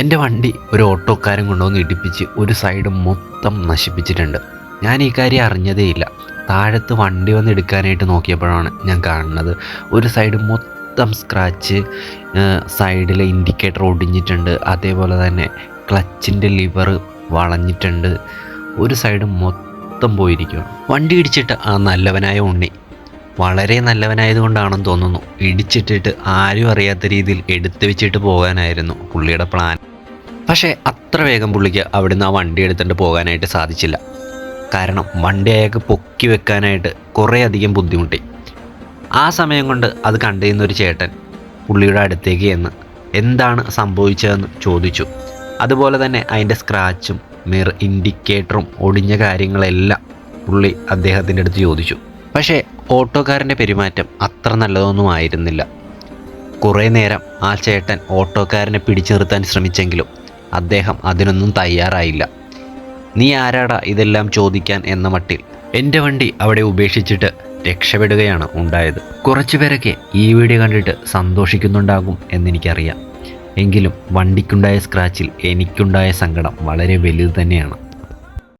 എന്റെ വണ്ടി ഒരു ഓട്ടോക്കാരൻ കൊണ്ടുവന്ന് ഇടിപ്പിച്ച് ഒരു സൈഡ് മൊത്തം നശിപ്പിച്ചിട്ടുണ്ട്. ഞാൻ ഈ കാര്യം അറിഞ്ഞതേയില്ല താഴത്ത് വണ്ടി വന്ന് എടുക്കാനായിട്ട് നോക്കിയപ്പോഴാണ് ഞാൻ കാണുന്നത്. ഒരു സൈഡ് മൊത്തം സ്ക്രാച്ച് സൈഡിലെ ഇൻഡിക്കേറ്റർ ഒടിഞ്ഞിട്ടുണ്ട്. അതേപോലെ തന്നെ ക്ലച്ചിന്റെ ലിവർ വളഞ്ഞിട്ടുണ്ട്. ഒരു സൈഡ് മൊത്തം പോയിരിക്കുകയാണ്. വണ്ടി ഇടിച്ചിട്ട് ആ നല്ലവനായ ഉണ്ണി വളരെ നല്ലവനായതുകൊണ്ടാണെന്ന് തോന്നുന്നു. ഇടിച്ചിട്ടിട്ട് ആരും അറിയാത്ത രീതിയിൽ എടുത്തു വെച്ചിട്ട് പോകാനായിരുന്നു പുള്ളിയുടെ പ്ലാൻ പക്ഷേ അത്ര വേഗം പുള്ളിക്ക് അവിടുന്ന് ആ വണ്ടി എടുത്തിട്ട് പോകാനായിട്ട് സാധിച്ചില്ല. കാരണം വണ്ടി അയാൾക്ക് പൊക്കി വെക്കാനായിട്ട് കുറേയധികം ബുദ്ധിമുട്ടി. ആ സമയം കൊണ്ട് അത് കണ്ടിരുന്ന ഒരു ചേട്ടൻ പുള്ളിയുടെ അടുത്തേക്ക് എന്ന് എന്താണ് സംഭവിച്ചതെന്ന് ചോദിച്ചു. അതുപോലെ തന്നെ അതിന്റെ സ്ക്രാച്ചും മിർ ഇൻഡിക്കേറ്ററും ഒടിഞ്ഞ കാര്യങ്ങളെല്ലാം പുള്ളി അദ്ദേഹത്തിന്റെ അടുത്ത് ചോദിച്ചു. പക്ഷേ ഓട്ടോക്കാരന്റെ പെരുമാറ്റം അത്ര നല്ലതൊന്നും ആയിരുന്നില്ല. കുറേ നേരം ആ ചേട്ടൻ ഓട്ടോക്കാരനെ പിടിച്ചു നിർത്താൻ ശ്രമിച്ചെങ്കിലും അദ്ദേഹം അതിനൊന്നും തയ്യാറായില്ല. നീ ആരാടാ ഇതെല്ലാം ചോദിക്കാൻ എന്ന മട്ടിൽ എന്റെ വണ്ടി അവിടെ ഉപേക്ഷിച്ചിട്ട് രക്ഷപ്പെടുകയാണ് ഉണ്ടായത്. കുറച്ചു പേരൊക്കെ ഈ വീഡിയോ കണ്ടിട്ട് സന്തോഷിക്കുന്നുണ്ടാകും എന്നെനിക്കറിയാം. എങ്കിലും വണ്ടിക്കുണ്ടായ സ്ക്രാച്ചിൽ എനിക്കുണ്ടായ സങ്കടം വളരെ വലുത് തന്നെയാണ്.